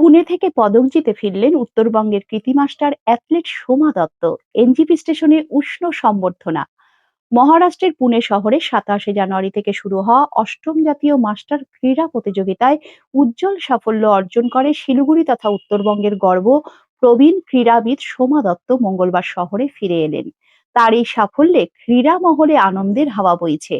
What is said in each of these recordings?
পুনে থেকে পদক জিতে ফিরলেন উত্তরবঙ্গের কৃতি master athlete Soma Dutta, NJP স্টেশনে উষ্ণ সম্বর্ধনা। মহারাষ্ট্রের পুনে শহরে সাতাশে জানুয়ারি থেকে শুরু হওয়া অষ্টম জাতীয় মাস্টার ক্রীড়া প্রতিযোগিতায় উজ্জ্বল সাফল্য অর্জন করে শিলিগুড়ি তথা উত্তরবঙ্গের গর্ব প্রবীণ ক্রীড়াবিদ সোমা দত্ত মঙ্গলবার শহরে ফিরে এলেন। তার এই সাফল্যে ক্রীড়া মহলে আনন্দের হাওয়া বইছে।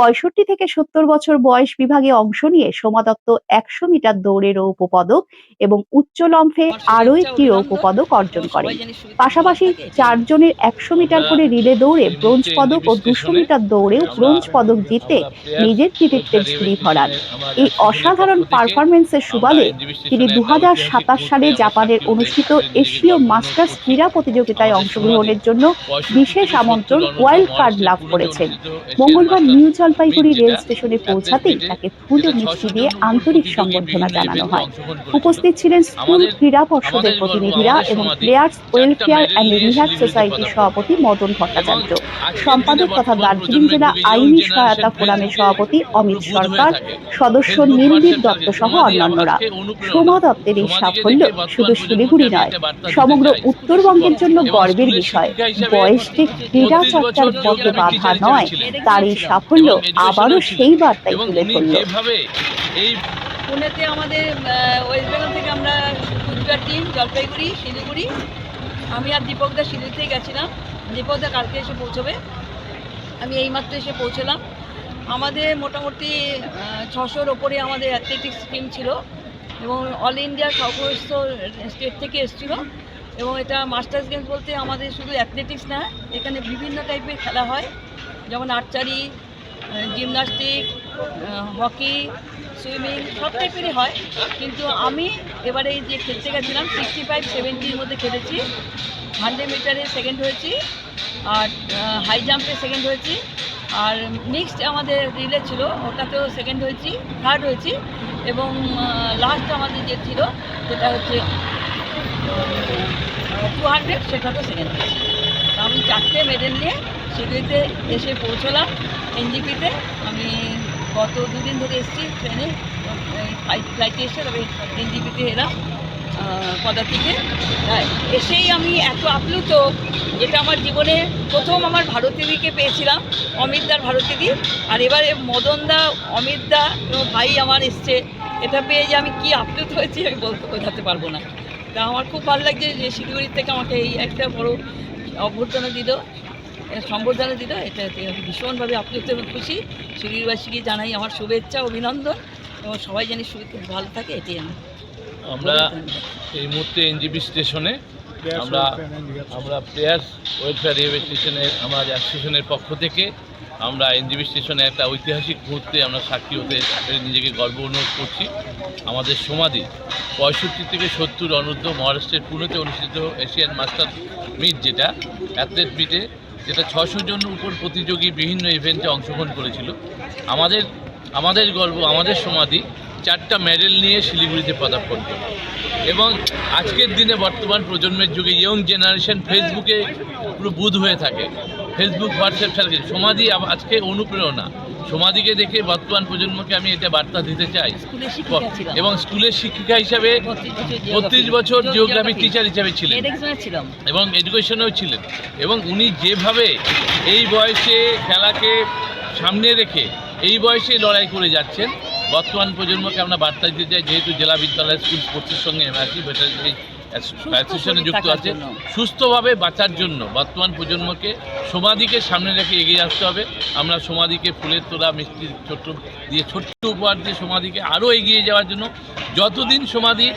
পঁয়ষট্টি থেকে সত্তর বছর বয়স বিভাগে অংশ নিয়ে সোমা দত্ত একশো মিটার দৌড়ে রৌপ্য পদক এবং উচ্চ লম্ফে আরও একটি রৌপ্য পদক অর্জন করেন। পাশাপাশি চারজনের একশো মিটার করে রিলে দৌড়ে ব্রোঞ্জ পদক ও দুশো মিটার দৌড়েও ব্রোঞ্জ পদক জিতে নিজের কৃতিত্বের ঝুড়ি ভরান এই অসাধারণ পারফরমেন্সের সুবাদে তিনি দু হাজার সাতাশ সালে জাপানের অনুষ্ঠিত এশীয় মাস্টার্স ক্রীড়া প্রতিযোগিতায় অংশগ্রহণের জন্য বিশেষ আমন্ত্রণ ওয়াইল্ড কার্ড লাভ করেছেন। মঙ্গলবার নিউ জলপাইগুড়ি রেল স্টেশনে পৌঁছাতেই তাকে ফুল ও মিষ্টি দিয়ে আন্তরিক সংবর্ধনা জানানো হয়। উপস্থিত ছিলেন স্কুল ক্রীড়া পর্ষদের প্রতিনিধিরা এবং প্লেয়ার্স ওয়েলফেয়ার অ্যান্ড রিহ্যাব সোসাইটির সভাপতি মদন ভট্টাচার্য। সম্পাদক তথা দার্জিলিং জেলা আইনি সহায়তা ফোরামের সভাপতি অমিত সরকার সদস্য নীলবীর দত্ত সহ অন্যান্যরা। সোমা দত্তের এই সাফল্য শুধু শিলিগুড়ি নয় সমগ্র উত্তরবঙ্গের জন্য গর্বের বিষয়। বয়সটি ক্রীড়া চর্চার পথে বাধা নয় তার এই সাফল্য আবারও সেই বার্তাই তুলে ধরল। এই পুনেতে আমাদের ওয়েস্ট বেঙ্গল থেকে আমরা কুচবিহার টিম জলপাইগুড়ি শিলিগুড়ি আমি আর দীপকদা শিলিগুড়িতে গেছিলাম। দীপকদা কালকে এসে পৌঁছবে। আমি এইমাত্র এসে পৌঁছলাম। আমাদের মোটামুটি ছশোর ওপরে আমাদের অ্যাথলেটিক্স টিম ছিল এবং অল ইন্ডিয়া সমস্ত স্টেট থেকে এসেছিল এবং এটা মাস্টার্স গেমস বলতে আমাদের শুধু অ্যাথলেটিক্স না এখানে বিভিন্ন টাইপের খেলা হয়। যেমন আর্চারি জিমনাস্টিক হকি, সুইমিং, সব টাইপেরই হয়। কিন্তু আমি এবারে যে খেলতে গেছিলাম সিক্সটি ফাইভ সেভেন্টির মধ্যে খেলেছি। হান্ড্রেড মিটারে সেকেন্ড হয়েছি, আর হাই জাম্পে সেকেন্ড হয়েছি। আর নেক্সট আমাদের রিলে ছিল, ওটাতেও সেকেন্ড হয়েছি থার্ড হয়েছি। এবং লাস্ট আমাদের যে ছিল, সেটা হচ্ছে টু হান্ড্রেড সেটাতেও সেকেন্ড হয়েছি। আমি চারটে মেডেল নিয়ে শিলিগুড়িতে এসে পৌঁছলাম, এনজিপিতে। আমি গত দুদিন ধরে এসেছি ট্রেনে ফ্লাইট এসে তবে এনজিপিতে এলাম পদাতিকে। এসেই আমি এত আপ্লুত, যেটা আমার জীবনে প্রথম আমার ভারতীদিকে পেয়েছিলাম অমিতদার ভারতীদি। আর এবারে মদনদা অমিতদা এবং ভাই আমার এসছে, এটা পেয়ে যে আমি কি আপ্লুত হয়েছি আমি বলতে বোঝাতে পারব না। তা আমার খুব ভালো লাগছে যে শিলিগুড়ির থেকে আমাকে এই একটা বড় অভ্যর্থনা দিল। এটা সম্বর্ধনা দিল এটাতে আমি ভীষণভাবে আপ্লুত এবং খুশি। শিলিগুড়িবাসীকে জানাই আমার শুভেচ্ছা অভিনন্দন এবং সবাই জানি সুখে ভালো থাকে এটাই আমি আমরা এই মুহূর্তে এনজিবি স্টেশনে আমরা আমরা প্লেয়ার্স ওয়েলফেয়ার রিহেবিলিটেশনের আমরা অ্যাসোসিয়েশনের পক্ষ থেকে আমরা এনজিবি স্টেশনে একটা ঐতিহাসিক মুহূর্তে আমরা সাক্ষী হতে নিজেকে গর্ব অনুভব করছি। আমাদের সমাধি পঁয়ষট্টি থেকে সত্তর অনূর্ধ্ব মহারাষ্ট্রের পুনেতে অনুষ্ঠিত এশিয়ান মাস্টার মিট যেটা অ্যাথলেট মিটে যেটা ছশো জন উপর প্রতিযোগী বিভিন্ন ইভেন্টে অংশগ্রহণ করেছিল। আমাদের আমাদের গর্ব আমাদের সমাধি চারটা মেডেল নিয়ে শিলিগুড়িতে পদার্পণ করে এবং আজকের দিনে বর্তমান প্রজন্মের যুগে ইয়ং জেনারেশন ফেসবুকে পুরো বুধ হয়ে থাকে। ফেসবুক হোয়াটসঅ্যাপ ছাড়া সমাধি আজকে অনুপ্রেরণা। সমাধিকে দেখে বর্তমান প্রজন্মকে আমি এটা বার্তা দিতে চাই। এবং স্কুলের শিক্ষিকা হিসাবে বত্রিশ বছর জিওগ্রাফি টিচার হিসাবে ছিলেন। এবং এডুকেশনেও ছিলেন। এবং উনি যেভাবে এই বয়সে খেলাকে সামনে রেখে এই বয়সে লড়াই করে যাচ্ছেন বর্তমান প্রজন্মকে আমরা বার্তা দিতে চাই যেহেতু জেলা বিদ্যালয় স্কুল স্পোর্টসের সঙ্গে এমআরসি ভেটারি অ্যাসোসিয়েশনে যুক্ত আছে। সুস্থভাবে বাঁচার জন্য বর্তমান প্রজন্মকে সমাধিকে সামনে রেখে এগিয়ে আসতে হবে। আমরা সমাধিকে ফুলের তোলা মিষ্টি ছোট্ট দিয়ে ছোট্ট উপহার দিয়ে সমাধিকে আরও এগিয়ে যাওয়ার জন্য যতদিন সমাধি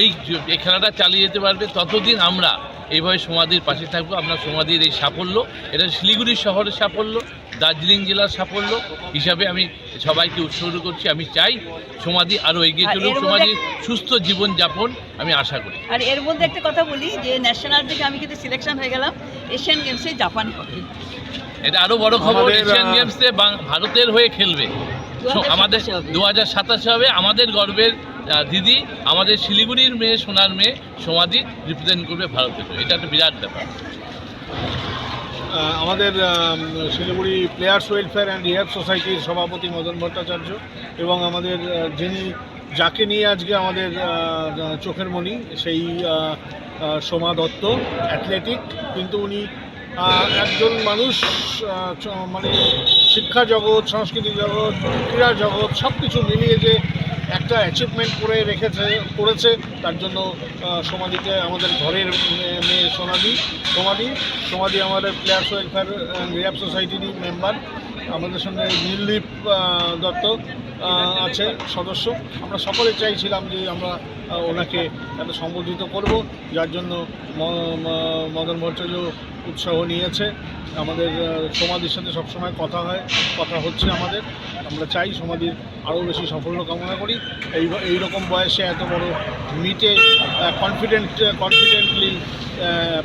এই এই খেলাটা চালিয়ে যেতে পারবে ততদিন আমরা এইভাবে সমাধির পাশে থাকব। আমরা সমাধির এই সাফল্য এটা শিলিগুড়ি শহরের সাফল্য। দার্জিলিং জেলার সাফল্য হিসাবে আমি সবাইকে উৎসর্গ করছি। আমি চাই সমাধি আরও এগিয়ে চলুক সমাধির সুস্থ জীবনযাপন আমি আশা করি। আর এর মধ্যে একটা কথা বলি যে ন্যাশনাল থেকে আমি কিন্তু সিলেকশন হয়ে গেলাম এশিয়ান গেমসে জাপান হবে এটা আরও বড় খবর এশিয়ান গেমসে ভারতের হয়ে খেলবে। আমাদের দু হাজার সাতাশে হবে। আমাদের গর্বের দিদি আমাদের শিলিগুড়ির মেয়ে সোনার মেয়ে সমাধি রিপ্রেজেন্ট করবে ভারতের এটা একটা বিরাট ব্যাপার। আমাদের Siliguri players welfare and rehab সোসাইটির সভাপতি মদন ভট্টাচার্য এবং আমাদের যিনি যাকে নিয়ে আজকে আমাদের চোখের মণি সেই সোমা দত্ত অ্যাথলেটিক কিন্তু উনি একজন মানুষ মানে শিক্ষা জগৎ সংস্কৃতি জগৎ ক্রীড়া জগৎ সব কিছু মিলিয়ে যে একটা অ্যাচিভমেন্ট করে রেখেছে করেছে তার জন্য আহ, সমাধিকে আমাদের ঘরের মেয়ে সোনাদি সমাধি সমাধি আমাদের প্লেয়ার্স ওয়েলফেয়ার রিয়াব সোসাইটিরই মেম্বার আমাদের সঙ্গে নীলদীপ দত্ত আছে, সদস্য। আমরা সকলে চাইছিলাম যে আমরা ওনাকে একটা সম্বোধিত করব, যার জন্য মদন ভট্টাচার্য উৎসাহ নিয়েছে। আমাদের সমাধির সাথে সবসময় কথা হয়, কথা হচ্ছে আমাদের। আমরা চাই সমাধির আরও বেশি সাফল্য কামনা করি। এই, এইরকম বয়সে এত বড় মিটে কনফিডেন্ট কনফিডেন্টলি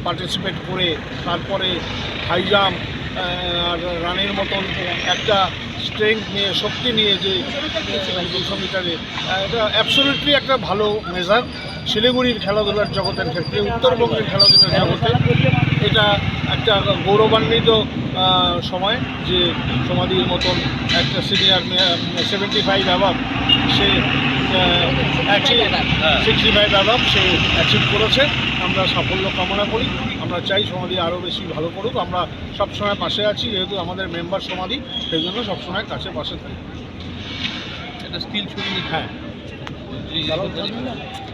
পার্টিসিপেট করে তারপরে হাই জাম্প আর রানের মতন একটা স্ট্রেংথ নিয়ে, শক্তি নিয়ে যে দুশো মিটারে এটা অ্যাবসোলিউটলি একটা ভালো মেজার শিলিগুড়ির খেলাধুলার জগতের ক্ষেত্রে উত্তরবঙ্গের খেলাধুলার জগতে এটা একটা গৌরবান্বিত সময় যে সমাধির মতন একটা সিনিয়র সেভেন্টি ফাইভ অ্যাভাব সে সিক্সটি ফাইভ অ্যাভাব সে অ্যাচিভ করেছে। আমরা সাফল্য কামনা করি। আমরা চাই সমাধি আরও বেশি ভালো করুক। আমরা সবসময় পাশে আছি যেহেতু আমাদের মেম্বার সমাধি সেই জন্য সবসময় কাছে পাশে থাকি। একটা স্টিল ছবি হ্যাঁ। হ্যাঁ